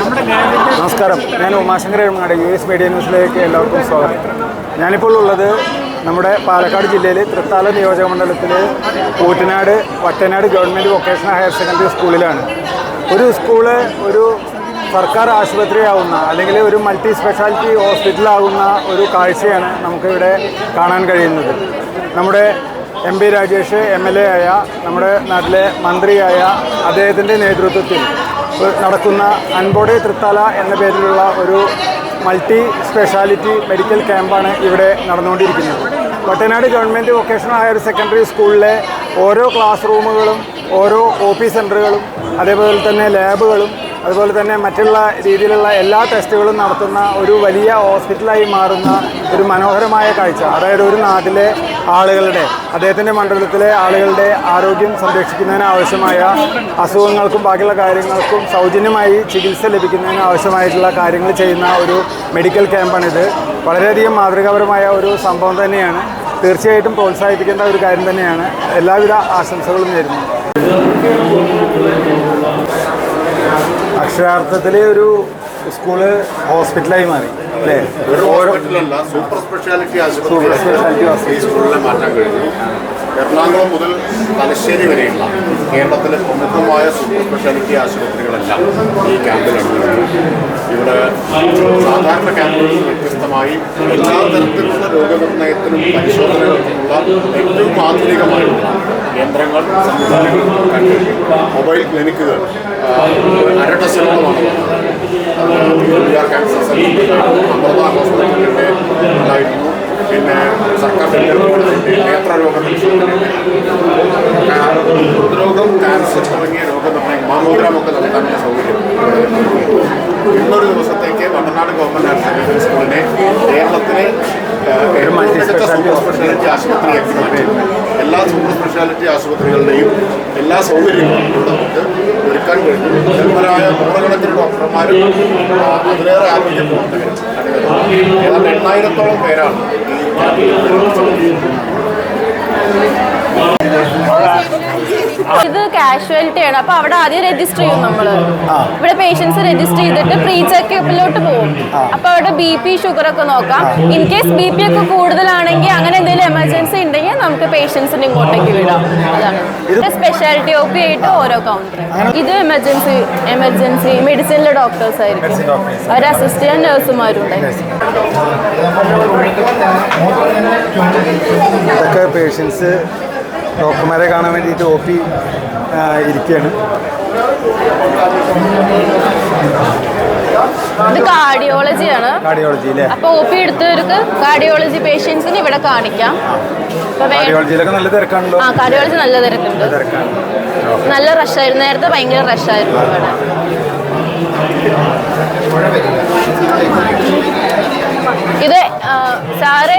നമസ്കാരം. ഞാൻ Umashankara Ezhumad U S media ന്യൂസിലേക്ക് എല്ലാവർക്കും സ്വാഗതം. ഞാനിപ്പോൾ ഉള്ളത് നമ്മുടെ പാലക്കാട് ജില്ലയിൽ തൃത്താല നിയോജക മണ്ഡലത്തിൽ Koottanad Vattanad government vocational higher secondary സ്കൂളിലാണ്. ഒരു സ്കൂൾ ഒരു സർക്കാർ ആശുപത്രിയാവുന്ന അല്ലെങ്കിൽ ഒരു മൾട്ടി സ്പെഷ്യാലിറ്റി ഹോസ്പിറ്റലാകുന്ന ഒരു കാഴ്ചയാണ് നമുക്കിവിടെ കാണാൻ കഴിയുന്നത്. നമ്മുടെ M P Rajesh M L A ആയ നമ്മുടെ നാട്ടിലെ മന്ത്രിയായ അദ്ദേഹത്തിന്റെ നേതൃത്വത്തിൽ നടക്കുന്ന അൻപോടെ തൃത്താല എന്ന പേരിലുള്ള ഒരു മൾട്ടി സ്പെഷ്യാലിറ്റി മെഡിക്കൽ ക്യാമ്പാണ് ഇവിടെ നടന്നുകൊണ്ടിരിക്കുന്നത്. Vattanad government vocational higher secondary സ്കൂളിലെ ഓരോ ക്ലാസ് റൂമുകളും ഓരോ ഒ പി സെന്ററുകളും അതേപോലെ തന്നെ ലാബുകളും അതുപോലെ തന്നെ മറ്റുള്ള രീതിയിലുള്ള എല്ലാ ടെസ്റ്റുകളും നടത്തുന്ന ഒരു വലിയ ഹോസ്പിറ്റലായി മാറുന്ന ഒരു മനോഹരമായ കാഴ്ച. അതായത് ഒരു നാട്ടിലെ ആളുകളുടെ അദ്ദേഹത്തിന്റെ മണ്ഡലത്തിലെ ആളുകളുടെ ആരോഗ്യം സംരക്ഷിക്കുന്നതിന് ആവശ്യമായ അസുഖങ്ങൾക്കും ബാക്കിയുള്ള കാര്യങ്ങൾക്കും സൗജന്യമായി ചികിത്സ ലഭിക്കുന്നതിന് ആവശ്യമായിട്ടുള്ള കാര്യങ്ങൾ ചെയ്യുന്ന ഒരു മെഡിക്കൽ ക്യാമ്പാണിത്. വളരെയധികം മാതൃകാപരമായ ഒരു സംഭവം തന്നെയാണ്. തീർച്ചയായിട്ടും പ്രോത്സാഹിപ്പിക്കേണ്ട ഒരു കാര്യം തന്നെയാണ്. എല്ലാവിധ ആശംസകളും നേരുന്നു. അക്ഷരാർത്ഥത്തിൽ ഒരു സ്കൂൾ ഹോസ്പിറ്റലായി മാറി അല്ലേ? ഹോസ്പിറ്റലല്ല സൂപ്പർ സ്പെഷ്യാലിറ്റി സൂപ്പർ സ്പെഷ്യാലിറ്റി ആശുപത്രി. മാറ്റാൻ കഴിഞ്ഞു. എറണാകുളം മുതൽ തലശ്ശേരി വരെയുള്ള കേരളത്തിലെ പ്രമുഖമായ സൂപ്പർ സ്പെഷ്യാലിറ്റി ആശുപത്രികളെല്ലാം ഈ ക്യാമ്പിലുണ്ട് ഇവിടെ സാധാരണ ക്യാമ്പുകളിൽ വ്യത്യസ്തമായി എല്ലാ തരത്തിലുള്ള രോഗനിർണയത്തിനും പരിശോധനകൾക്കുമുള്ള ഏറ്റവും ആധുനികമായിട്ടുള്ള യന്ത്രങ്ങൾ സംവിധാനങ്ങൾ മൊബൈൽ ക്ലിനിക്കുകൾ ആർ ക്യാൻസർ സെന്റർ അമൃത ഹോസ്പിറ്റലിന്റെ ഉണ്ടായിരുന്നു. പിന്നെ സർക്കാർ ഡെന്റൽ നേത്രരോഗ പരിശോധനയുണ്ട് ഹൃദ്രോഗം ക്യാൻസർ തുടങ്ങിയ രോഗനിർണയം മാമോഗ്രാമൊക്കെ നടത്താനുള്ള സൗകര്യം ഇന്നൊരു ദിവസത്തേക്ക് തമിഴ്നാട് ഗവൺമെന്റ് സെക്കൻഡറി സ്കൂളിനെ കേരളത്തിലെ മികച്ച സൂപ്പർ സ്പെഷ്യാലിറ്റി ആശുപത്രിയാക്കി മാറ്റി. എല്ലാ സൂപ്പർ സ്പെഷ്യാലിറ്റി ആശുപത്രികളുടെയും എല്ലാ സൗകര്യങ്ങളും ഇവിടെ നമുക്ക് ഒരുക്കാൻ കഴിഞ്ഞു. നിർമ്മലായ നൂറുകണക്കിന് ഡോക്ടർമാരും അതിലേറെ ആരോഗ്യ പ്രവർത്തകരും ഏതാണ്ട് എണ്ണായിരത്തോളം പേരാണ് ഈ ഇത് കാഷ്വാലിറ്റി ആണ്. അപ്പൊ അവിടെ ആദ്യം രജിസ്റ്റർ ചെയ്യും നമ്മൾ. ഇവിടെ പേഷ്യൻസ് രജിസ്റ്റർ ചെയ്തിട്ട് പ്രീ ചെക്കപ്പിലോട്ട് പോകും. അപ്പൊ അവിടെ ബി പി ഷുഗർ ഒക്കെ നോക്കാം. ഇൻ കേസ് ബി പി ഒക്കെ കൂടുതലാണെങ്കിൽ അങ്ങനെ എന്തെങ്കിലും എമർജൻസി ഉണ്ടെങ്കിൽ നമുക്ക് പേഷ്യൻസിന് ഇങ്ങോട്ടേക്ക് വിടാം. അതാണ്. സ്പെഷ്യാലിറ്റി ഒ പി ആയിട്ട് ഓരോ കൗണ്ടർ ഇത് എമർജൻസി എമർജൻസി മെഡിസിനിലെ ഡോക്ടേഴ്സ് ആയിരിക്കും. അവരെ അസിസ്റ്റ് ചെയ്യാൻ നഴ്സുമാരും പേഷ്യൻസ് ഡോക്ടർമാരെ കാണാൻ വേണ്ടിയിട്ട് ഒ പി ഇരിക്കുകയാണ് ഇത് കാർഡിയോളജിയാണ് കാർഡിയോളജി അല്ലേ അപ്പൊ ഒ പി എടുത്തവർക്ക് കാർഡിയോളജി പേഷ്യൻസിന് ഇവിടെ കാണിക്കാം. കാർഡിയോളജിയിലൊക്കെ നല്ല തിരക്കാണല്ലോ. ആ കാർഡിയോളജി നല്ല തിരക്കുണ്ട്. നല്ല നല്ല റഷായിരുന്നു നേരത്തെ ഭയങ്കര റഷായിരുന്നു ഇവിടെ. ഇത് സാറ്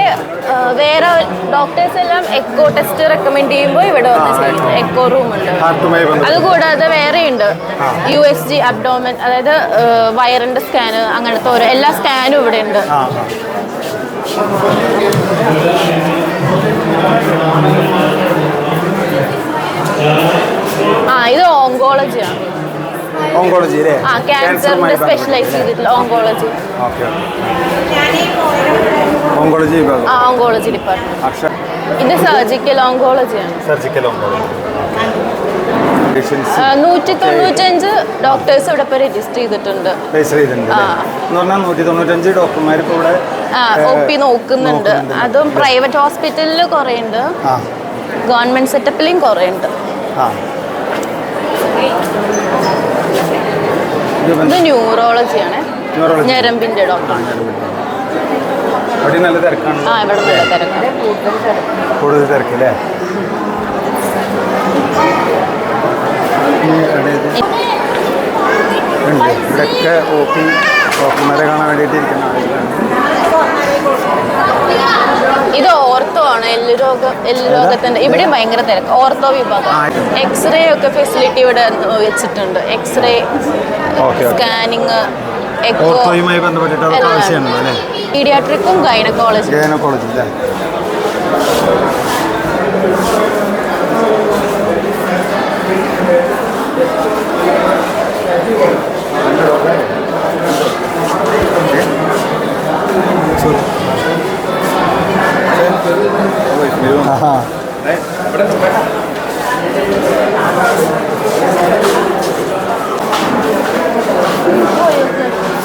വേറെ ഡോക്ടേഴ്സ് എല്ലാം എക്കോ ടെസ്റ്റ് റെക്കമെൻഡ് ചെയ്യുമ്പോൾ ഇവിടെ വന്ന് എക്കോ. റൂം ഉണ്ട്. അതുകൂടാതെ വേറെ ഉണ്ട്. യു എസ് ജി അബ്ഡോമൻ അതായത് വയറിന്റെ സ്കാന് അങ്ങനത്തെ ഓരോ എല്ലാ സ്കാനും ഇവിടെ ഉണ്ട്. ആ ആ. ഇത് ഓങ്കോളജിയാണ് ഓങ്കോളജി അല്ലേ ആ ക്യാൻസറിന്റെ സ്പെഷ്യലൈസ് ചെയ്തിട്ടുള്ള ഓങ്കോളജി ഓക്കെ ഓങ്കോളജി വിഭാഗം. ആ ഓങ്കോളജി ഡിപ്പാർട്ട്മെന്റ് അക്ഷര ഇത് സർജിക്കൽ ഓങ്കോളജിയാണ് സർജിക്കൽ ഓങ്കോളജി നൂറ്റി തൊണ്ണൂറ്റഞ്ച് ഡോക്ടേഴ്സ് ഇവിടെ ഇപ്പോൾ രജിസ്റ്റർ ചെയ്തിട്ടുണ്ട്. രജിസ്റ്റർ ചെയ്തിട്ടുണ്ട് ആ. എന്ന് പറഞ്ഞാൽ നൂറ്റി തൊണ്ണൂറ്റഞ്ച് ഡോക്ടർമാർ ഇപ്പോൾ ഇവിടെ നോക്കുന്നുണ്ട്. അതും പ്രൈവറ്റ് ഹോസ്പിറ്റലിൽ കുറേ ഉണ്ട് ആ. ഗവൺമെന്റ് സെറ്റപ്പിലും കുറേ ഉണ്ട് ഇത് ന്യൂറോളജി. ആണ്. ഞരമ്പിന്റെ നല്ല തിരക്കാണ്. ആ ഇവിടെ നല്ല തിരക്കാണ് കൂടുതൽ തിരക്കല്ലേ? ഉണ്ട്. ഇവിടെയൊക്കെ ഒ പി കാണാൻ വേണ്ടിയിട്ട് ഇരിക്കുന്ന ആളുകളാണ്. ഇത് ആണ്. എല്ല് രോഗം എല്ല് രോഗത്തിന്റെ ഇവിടെയും ഭയങ്കര തിരക്ക്. ഓർത്തോ വിഭാഗം. എക്സ്റേ ഒക്കെ ഫെസിലിറ്റി ഇവിടെ വെച്ചിട്ടുണ്ട്. എക്സ്റേ സ്കാനിങ് എക്കോ ഓർത്തോയുമായി ബന്ധപ്പെട്ടിട്ട് അതൊക്കെ ആവശ്യമാണല്ലോ അല്ലേ? പീഡിയാട്രിക്കും ഗൈനക്കോളജി ഗൈനക്കോളജി അല്ലേ?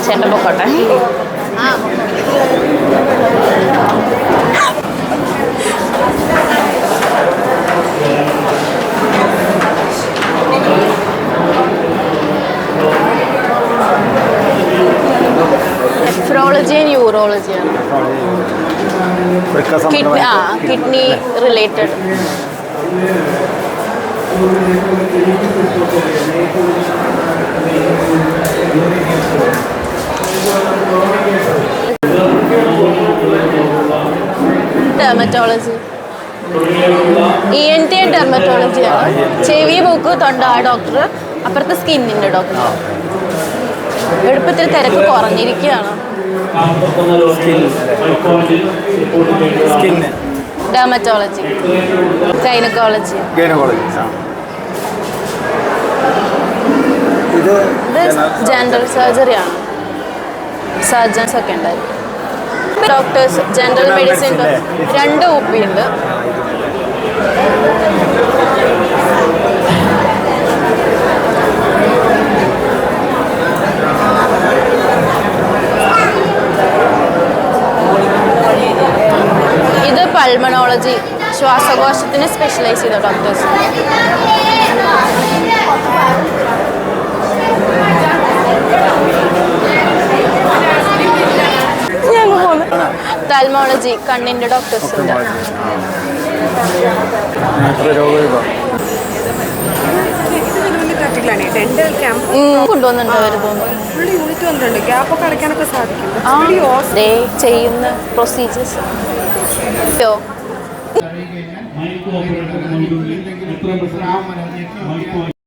ചേട്ടൻ പൊക്കോട്ടെ. നെഫ്രോളജിയും യൂറോളജിയും കിഡ്നി ആ kidney related dermatology E N T ഡെർമറ്റോളജിയാണ് ചെവി മൂക്ക് തൊണ്ട ആ ഡോക്ടർ അപ്പുറത്തെ സ്കിന്നിന്റെ ഡോക്ടർ എളുപ്പത്തിൽ തിരക്ക് കുറഞ്ഞിരിക്കുകയാണ്. സ്കിന്ന്. ഡെർമറ്റോളജി ഗൈനക്കോളജി ഗൈനക്കോളജി ഇത് ജനറൽ സർജറി ആണ്. സർജൻസ് ഒക്കെ ഉണ്ടായിരുന്നു ഡോക്ടേഴ്സ് ജനറൽ മെഡിസിൻ രണ്ട് ഒ പി ഉണ്ട് ഇത് പൾമണോളജി ശ്വാസകോശത്തിന് സ്പെഷ്യലൈസ് ചെയ്ത ഡോക്ടേഴ്സ് തൽമോളജി കണ്ണിന്റെ ഡോക്ടേഴ്സ് ഉണ്ട് ചെയ്യുന്ന പ്രൊസീജിയേഴ്സ് ഓപ്പറേറ്റർ നൽകുകയും എത്രയും പെട്ടെന്ന്